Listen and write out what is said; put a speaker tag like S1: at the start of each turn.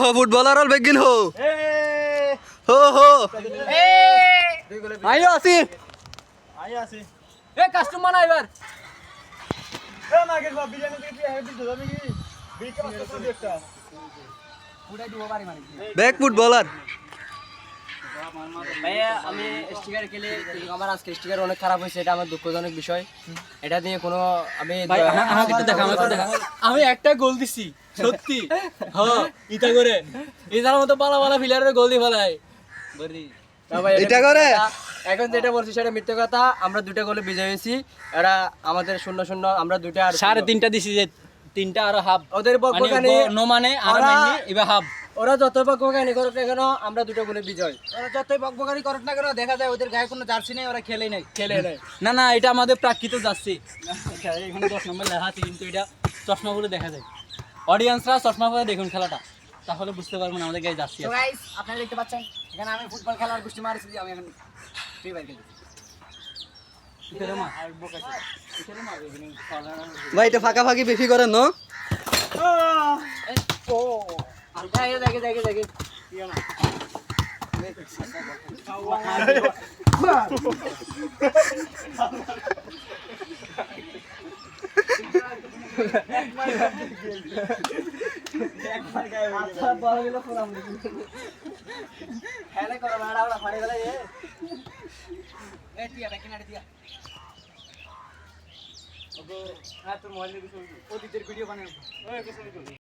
S1: হো ফুটবলার হল বেগিন হো। হো হো। আইও আসি।
S2: এ কাস্টমার না এবার।
S3: এ বিরিয়ানি যাবি কি বিকে
S1: ব্যাক ফুটবলার
S4: ভাইয়া আমি স্টিকার খেলে আমার আজকে স্টিকার অনেক খারাপ হয়েছে এটা আমার দুঃখজনক বিষয়। এটা নিয়ে কোনো আমি
S2: আমাকে একটু দেখা আমি একটা গোল দিছি। সত্যি? হ্যাঁ ইটা করে। ইটার মতো পালা পালা ফিলারের গোল দিয়ে ফেলায়। বলি
S4: ভাই,
S1: এটা করে?
S4: এখন যেটা বলছি সেটা মিথ্যে কথা। আমরা দুটা গোলে বিজয় হয়েছি। এরা আমাদের শূন্য শূন্য আমরা দুটা আর
S2: সাড়ে তিনটা দিছি যে তিনটা আর হাফ।
S4: ওদের বকবকানি
S2: নো মানে আর মাইনি এবার হাফ।
S4: ওরা যত বকবকানি করুক না কেন আমরা দুটো গোলে বিজয়।
S5: ওরা যতই বকবকারি করুক না কেন দেখা যায় ওদের গায়ে কোনো জার্সি নেই ওরা খেলেই নাই।
S4: খেলে নেয়
S2: না না এটা আমাদের প্রাকৃত যাচ্ছে এখানে দশ নম্বর লেখা আছে কিন্তু এটা চশমা বলে দেখা যায়। অডিয়েন্সরা চশমা পরে দেখুন খেলাটা। তাহলে বুঝতে পারবেন আমাদের গায়ে যাচ্ছি
S5: আপনারা দেখতে পাচ্ছেন এখানে আমি ফুটবল খেলার গোষ্ঠী মারছি আমি এখন ফ্রি ফায়ার খেলতেছি
S1: ভাই এটা ফাঁকা ফাঁকি বেশি করেন ন
S4: দেখে তোর মোবাইল দিয়ে অতীতের ভিডিও বানাবো